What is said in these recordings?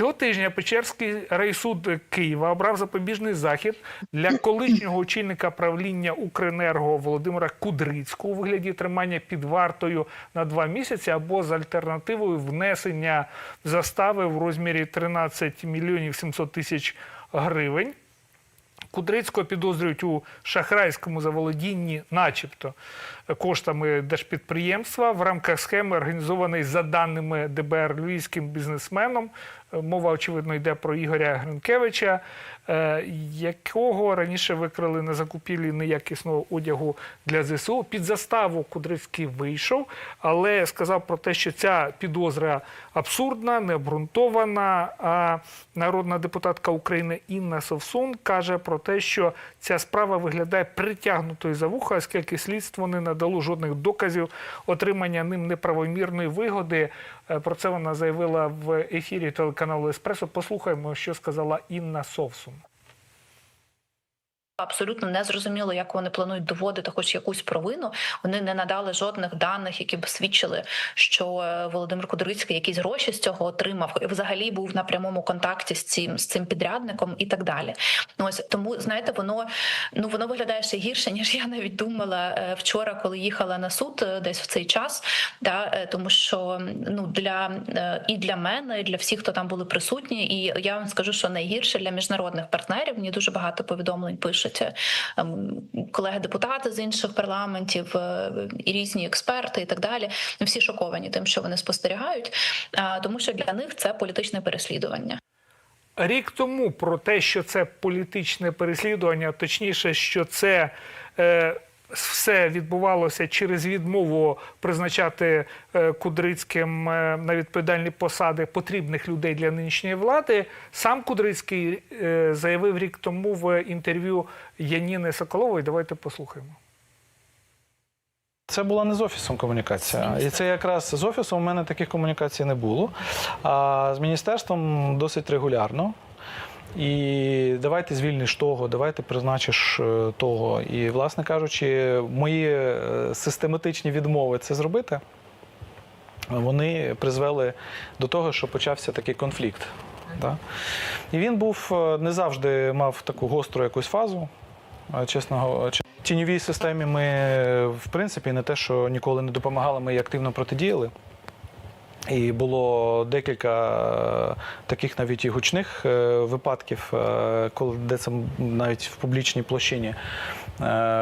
Цього тижня Печерський райсуд Києва обрав запобіжний захід для колишнього очільника правління Укренерго Володимира Кудрицького у вигляді тримання під вартою на два місяці або з альтернативою внесення застави в розмірі 13 мільйонів 700 тисяч гривень. Кудрицького підозрюють у шахрайському заволодінні, начебто, коштами держпідприємства в рамках схеми, організованої за даними ДБР львівським бізнесменом. Е, Мова, очевидно, йде про Ігоря Гринкевича, е, якого раніше викрили на закупівлі неякісного одягу для ЗСУ. Під заставу Кудрицький вийшов, але сказав про те, що ця підозра абсурдна, необґрунтована. А народна депутатка України Інна Совсун каже про те, що ця справа виглядає притягнутою за вуха, оскільки слідство не надало жодних доказів отримання ним неправомірної вигоди. Е, Про це вона заявила в ефірі телеканалу Еспресо. Послухаємо, що сказала Інна Совсун. Абсолютно не зрозуміло, як вони планують доводити хоч якусь провину. Вони не надали жодних даних, які б свідчили, що е, Володимир Кудрицький якісь гроші з цього отримав, і взагалі був на прямому контакті з цим з цим підрядником і так далі. Ось тому знаєте, воно ну воно виглядає ще гірше, ніж я навіть думала е, вчора, коли їхала на суд е, десь в цей час. Да, тому що ну для і для мене, і для всіх, хто там були присутні, і я вам скажу, що найгірше для міжнародних партнерів. Мені дуже багато повідомлень пишуть ем, колеги-депутати з інших парламентів е, і різні експерти, і так далі. Ну, Всі шоковані тим, що вони спостерігають, тому що для них це політичне переслідування. Рік тому про те, що це політичне переслідування, точніше, що це е, все відбувалося через відмову призначати е, Кудрицьким е, на відповідальні посади потрібних людей для нинішньої влади. Сам Кудрицький е, заявив рік тому в інтерв'ю Яніни Соколової. Давайте послухаємо. Це була не з офісом комунікація. І це якраз з офісом у мене таких комунікацій не було. А з міністерством досить регулярно. І давайте звільниш того, давайте призначиш е, того. І, власне кажучи, мої е, систематичні відмови це зробити. Вони призвели до того, що почався такий конфлікт. Да? І він був е, не завжди мав таку гостру якусь фазу. Е, Чесно тіньовій системі ми, в принципі, не те, що ніколи не допомагали, ми активно протидіяли. І було декілька е, таких навіть і гучних е, випадків, е, коли де це навіть в публічній площині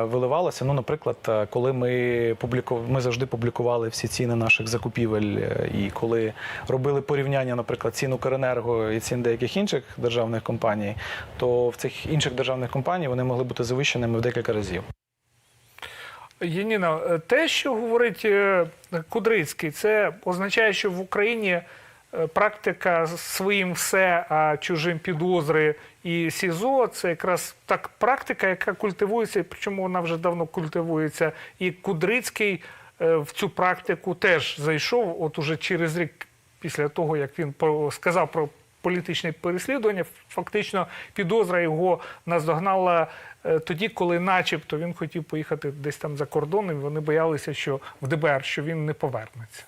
виливалося. Ну, наприклад, коли ми публіку... ми завжди публікували всі ціни наших закупівель, і коли робили порівняння, наприклад, цін Укренерго і цін деяких інших державних компаній, то в цих інших державних компаній вони могли бути завищеними в декілька разів. Яніна, е, те, що говорить е, Кудрицький, це означає, що в Україні е, практика своїм все, а чужим підозри і СІЗО це якраз так практика, яка культивується, причому вона вже давно культивується. І Кудрицький в цю практику теж зайшов, от уже через рік після того, як він сказав про політичне переслідування, фактично підозра його наздогнала тоді, коли, начебто, він хотів поїхати десь там за кордон, і вони боялися, що в ДБР, що він не повернеться.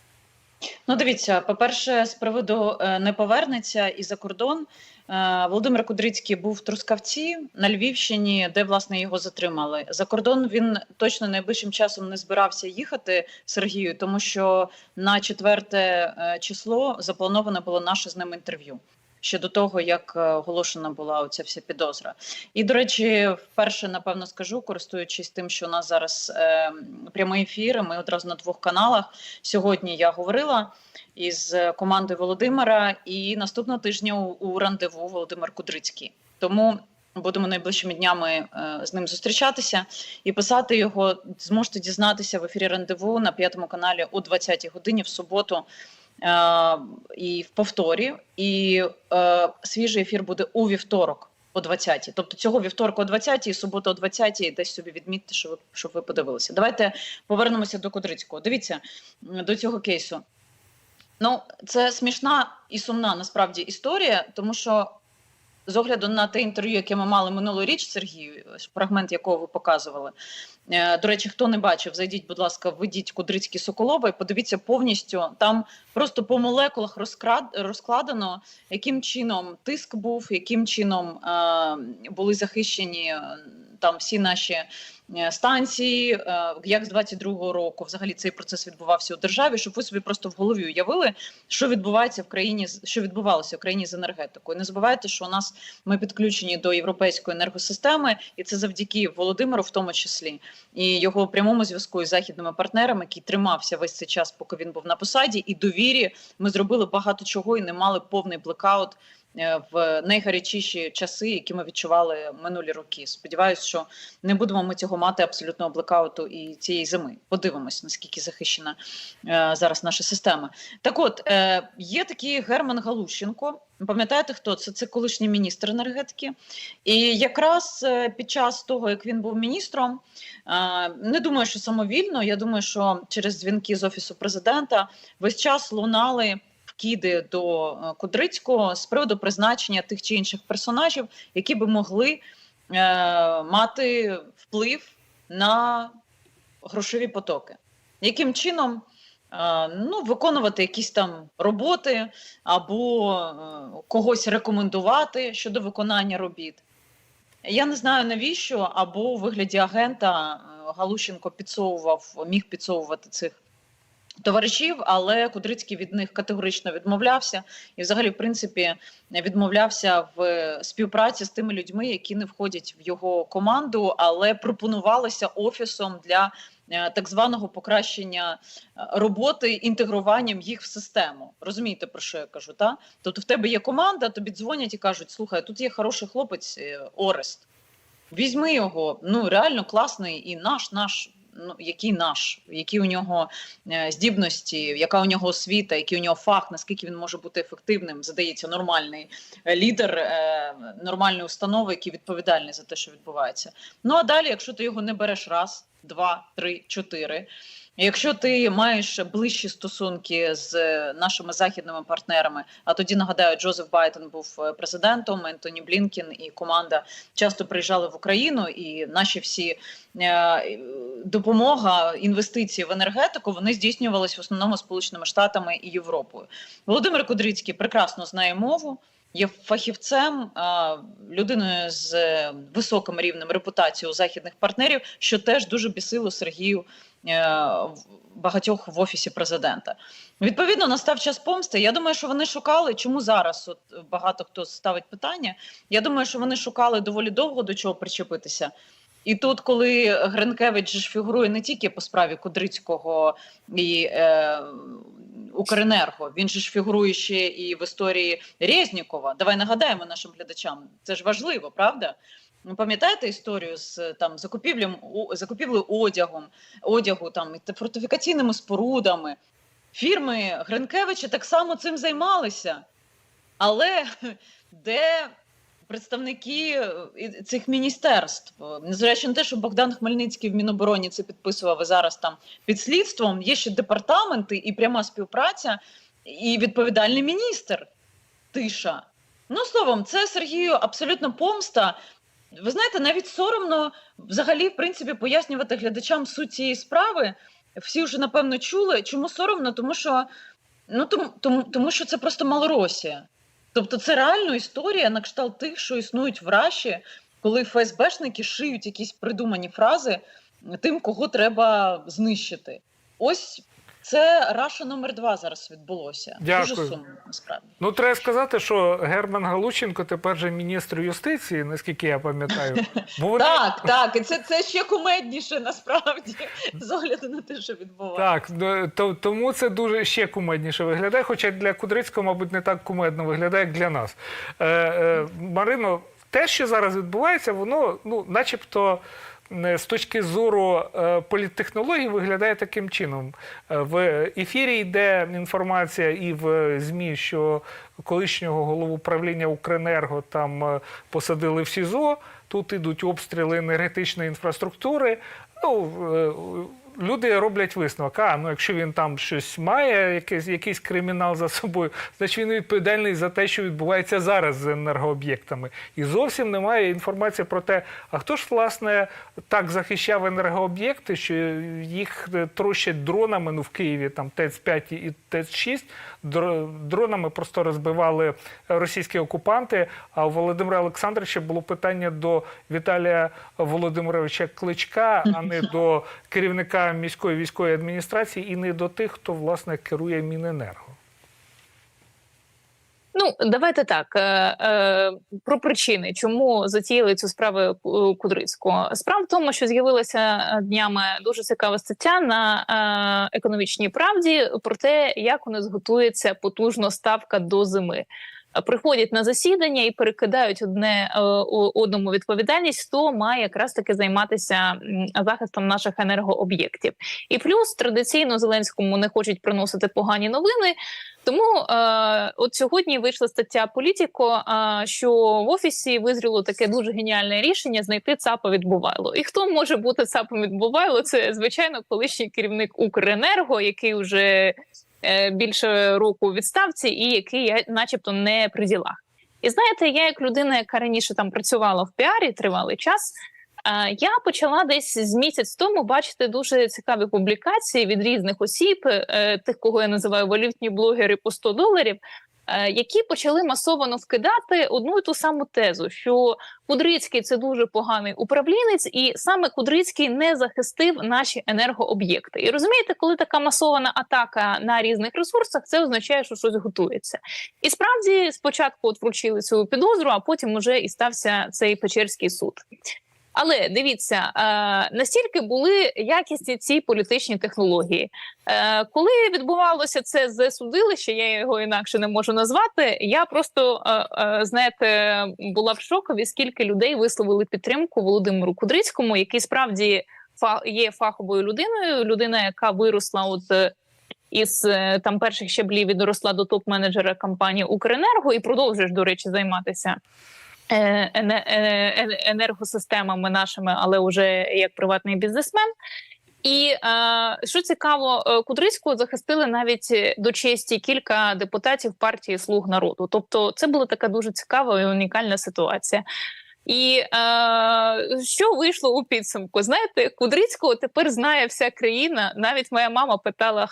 Ну, дивіться, по-перше, з приводу е, не повернеться і за кордон. е, Володимир Кудрицький був в Трускавці на Львівщині, де власне його затримали. За кордон він точно найближчим часом не збирався їхати Сергію, тому що на четверте е, число заплановане було наше з ним інтерв'ю. Ще до того, як е, оголошена була оця вся підозра, і до речі, вперше напевно скажу, користуючись тим, що у нас зараз е, прямий ефір. Ми одразу на двох каналах. Сьогодні я говорила із командою Володимира, і наступного тижня у, у рандеву Володимир Кудрицький. Тому будемо найближчими днями е, з ним зустрічатися і писати його. Зможете дізнатися в ефірі рандеву на п'ятому каналі о 20-й годині в суботу. Е, і в повторі, і е, свіжий ефір буде у вівторок о 20-й. Тобто цього вівторку о 20-й, і субота о 20-й, десь собі відмітьте, щоб ви, щоб ви подивилися. Давайте повернемося до Кудрицького. Дивіться до цього кейсу. Ну, це смішна і сумна насправді історія, тому що з огляду на те інтерв'ю, яке ми мали минулоріч Сергію, фрагмент якого ви показували. Е, До речі, хто не бачив, зайдіть, будь ласка, введіть Кудрицький Соколова і подивіться повністю. Там просто по молекулах розкрад, розкладено, яким чином тиск був, яким чином е, були захищені там всі наші е, станції, е, як з 22-го року взагалі цей процес відбувався у державі, щоб ви собі просто в голові уявили, що відбувається в країні, що відбувалося в країні з енергетикою. Не забувайте, що у нас ми підключені до європейської енергосистеми, і це завдяки Володимиру, в тому числі, і його прямому зв'язку із західними партнерами, який тримався весь цей час, поки він був на посаді, і довірі ми зробили багато чого і не мали повний блекаут. Е, В найгарячіші часи, які ми відчували минулі роки. Сподіваюсь, що не будемо ми цього мати абсолютного блекауту і цієї зими. Подивимось, наскільки захищена е, зараз наша система. Так, от е, є такий Герман Галущенко. Пам'ятаєте, хто це? Це колишній міністр енергетики. І якраз під час того, як він був міністром, не думаю, що самовільно. Я думаю, що через дзвінки з офісу президента весь час лунали вкиди до е, Кудрицького з приводу призначення тих чи інших персонажів, які би могли е, мати вплив на грошові потоки. Яким чином е, ну, виконувати якісь там роботи або е, когось рекомендувати щодо виконання робіт? Я не знаю навіщо, або у вигляді агента е, Галущенко підсовував, міг підсовувати цих товаришів, але Кудрицький від них категорично відмовлявся і, взагалі, в принципі, відмовлявся в співпраці з тими людьми, які не входять в його команду, але пропонувалися офісом для е, так званого покращення е, роботи інтегруванням їх в систему. Розумієте, про що я кажу? Та? Тобто в тебе є команда, тобі дзвонять і кажуть: слухай, тут є хороший хлопець е, Орест. Візьми його, ну реально класний і наш, наш. Ну, який наш, які у нього е, здібності, яка у нього освіта, який у нього фах, наскільки він може бути ефективним, задається нормальний е, лідер е, нормальної установи, який відповідальний за те, що відбувається. Ну а далі, якщо ти його не береш раз, два, три, чотири. Якщо ти маєш ближчі стосунки з нашими західними партнерами, а тоді нагадаю, Джозеф Байден був е, президентом, Ентоні Блінкін і команда часто приїжджали в Україну, і наші всі е, допомога, інвестиції в енергетику вони здійснювалися в основному Сполученими Штатами і Європою. Володимир Кудрицький прекрасно знає мову. Є фахівцем, людиною з високим рівнем репутації у західних партнерів, що теж дуже бісило Сергію е, багатьох в офісі президента. Відповідно, настав час помсти. Я думаю, що вони шукали, чому зараз от багато хто ставить питання. Я думаю, що вони шукали доволі довго до чого причепитися. І тут, коли Гринкевич ж фігурує не тільки по справі Кудрицького і е, Укренерго, він же ж фігурує ще і в історії Резнікова. Давай нагадаємо нашим глядачам. Це ж важливо, правда? Ви пам'ятаєте історію з там закупівлям о- закупівлею одягом, одягу там і фортифікаційними спорудами? Фірми Гринкевича так само цим займалися. Але де представники е, цих міністерств, незважаючи на те, що Богдан Хмельницький в Мінобороні це підписував і зараз там під слідством, є ще департаменти і пряма співпраця, і відповідальний міністр Тиша. Ну, словом, це Сергію абсолютно помста. Ви знаєте, навіть соромно взагалі, в принципі, пояснювати глядачам суть цієї справи. Всі вже напевно чули. Чому соромно? Тому що ну тому, тому, тому що це просто Малоросія. Тобто, це реально історія на кшталт тих, що існують в Раші, коли ФСБшники шиють якісь придумані фрази тим, кого треба знищити. Ось це Раша номер два зараз відбулося. Дуже сумно насправді. Ну, треба сказати, що Герман Галущенко тепер же міністр юстиції, наскільки я пам'ятаю. Бо вони... Так, так, і це, це ще кумедніше насправді з огляду на те, що відбувається. Так, е, то, тому це дуже ще кумедніше виглядає, хоча для Кудрицького, мабуть, не так кумедно виглядає, як для нас. Е, е, Марино, те, що зараз відбувається, воно, ну, начебто. Е, З точки зору політтехнології політтехнологій виглядає таким чином. Е, В ефірі йде інформація і в ЗМІ, що колишнього голову правління Укренерго там е, посадили в СІЗО. Тут ідуть обстріли енергетичної інфраструктури. Ну, е, люди роблять висновок. А ну якщо він там щось має, якийсь, якийсь кримінал за собою, значить він відповідальний за те, що відбувається зараз з енергооб'єктами. І зовсім немає інформації про те, а хто ж власне так захищав енергооб'єкти, що їх е, трощать дронами. Ну в Києві там ТЕЦ-5 і ТЕЦ-6. Дро- Дронами просто розбивали російські окупанти. А у Володимира Олександровича було питання до Віталія Володимировича Кличка, а не до керівника міської військової адміністрації і не до тих, хто власне керує Міненерго. Ну, давайте так. Е, е, про причини, чому затіяли цю справу Кудрицького. Справа в тому, що з'явилася е, днями дуже цікава стаття на е, економічній правді про те, як у нас готується потужно ставка до зими. Приходять на засідання і перекидають одне е, одному відповідальність, хто має якраз таки займатися захистом наших енергооб'єктів. І плюс традиційно Зеленському не хочуть приносити погані новини. Тому е, от сьогодні вийшла стаття Політіко, е, що в офісі визріло таке дуже геніальне рішення знайти ЦАПа відбувайло. І хто може бути ЦАПом відбувайло? Це звичайно колишній керівник Укренерго, який вже більше року у відставці, і який, я, начебто, не при ділах. І знаєте, я як людина, яка раніше там працювала в піарі тривалий час. е, Я почала десь з місяць тому бачити дуже цікаві публікації від різних осіб, е, тих, кого я називаю валютні блогери по 100 доларів, е, які почали масово вкидати одну і ту саму тезу, що Кудрицький це дуже поганий управлінець, і саме Кудрицький не захистив наші енергооб'єкти. І розумієте, коли така масована атака на різних ресурсах, це означає, що щось готується. І справді спочатку от вручили цю підозру, а потім уже і стався цей Печерський суд. Але дивіться, е, настільки були якісні ці політичні технології. Е, коли відбувалося це з судилища, я його інакше не можу назвати. Я просто е, знаєте була в шокові, скільки людей висловили підтримку Володимиру Кудрицькому, який справді є фаховою людиною, людина, яка виросла от. Із там перших щаблів і доросла до топ-менеджера компанії Укренерго і продовжуєш, до речі, займатися енергосистемами нашими, але вже як приватний бізнесмен. І е, що цікаво, е, Кудрицького захистили навіть е, до честі кілька депутатів партії Слуг народу. Тобто, це була така дуже цікава і унікальна ситуація. І е, що вийшло у підсумку? Знаєте, Кудрицького тепер знає вся країна. Навіть моя мама питала: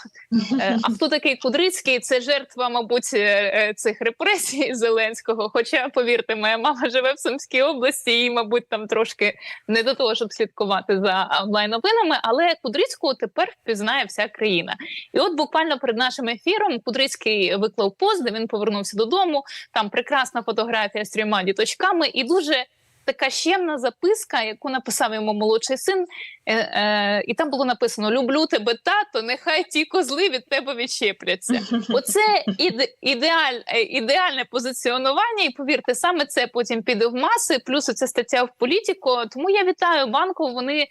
Е, А хто такий Кудрицький? Це жертва, мабуть, е, е, цих репресій Зеленського. Хоча, повірте, моя мама живе в Сумській області, і, мабуть, там трошки не до того, щоб слідкувати за онлайн новинами. Але Кудрицького тепер впізнає вся країна. І от буквально перед нашим ефіром Кудрицький виклав пост, де він повернувся додому. Там прекрасна фотографія з трьома діточками, і дуже. Така щемна записка, яку написав йому молодший син, е, е, і там було написано: Люблю тебе, тато, нехай ті козли від тебе відчепляться. Оце іде, ідеаль, е, ідеальне позиціонування, і повірте, саме це потім піде в маси. Плюс оця стаття в політику. Тому я вітаю банку. Вони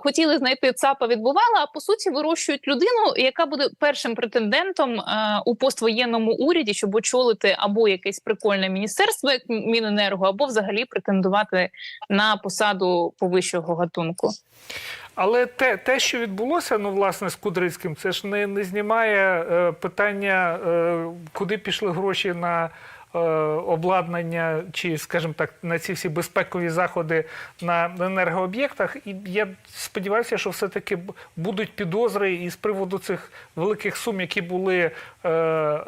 хотіли знайти ЦАПа відбувала, а по суті вирощують людину, яка буде першим претендентом е, у поствоєнному уряді, щоб очолити або якесь прикольне міністерство, як Міненерго, або взагалі претендувати на посаду повищого гатунку. Але те, те, що відбулося, ну власне з Кудрицьким, це ж не, не знімає е, питання, е, куди пішли гроші на е, обладнання, чи, скажімо так, на ці всі безпекові заходи на енергооб'єктах. І я сподіваюся, що все-таки будуть підозри і з приводу цих великих сум, які були е, е,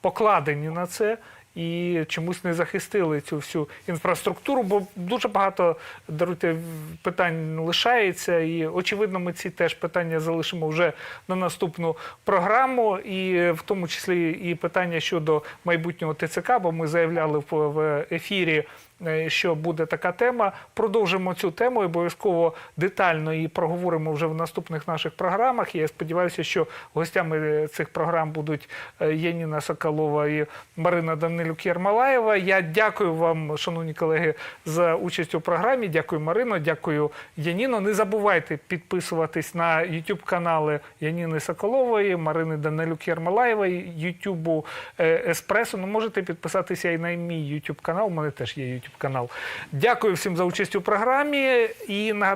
покладені на це. І чомусь не захистили цю всю інфраструктуру, бо дуже багато даруйте питань лишається. І очевидно, ми ці теж питання залишимо вже на наступну програму, і в тому числі і питання щодо майбутнього ТЦК, бо ми заявляли в- ефірі. Е, Що буде така тема? Продовжимо цю тему. і Обов'язково детально її проговоримо вже в наступних наших програмах. Я сподіваюся, що гостями цих програм будуть е, Яніна Соколова і Марина Данилюк Єрмалаєва. Я дякую вам, шановні колеги, за участь у програмі. Дякую, Марино, дякую, Яніно. Не забувайте підписуватись на YouTube канали Яніни Соколової, Марини Данилюк Єрмалаєвої, Ютубу е, Еспресо. Ну, можете підписатися і на мій YouTube канал. У мене теж є YouTube канал. Дякую всім за участь у програмі. І нагадаю.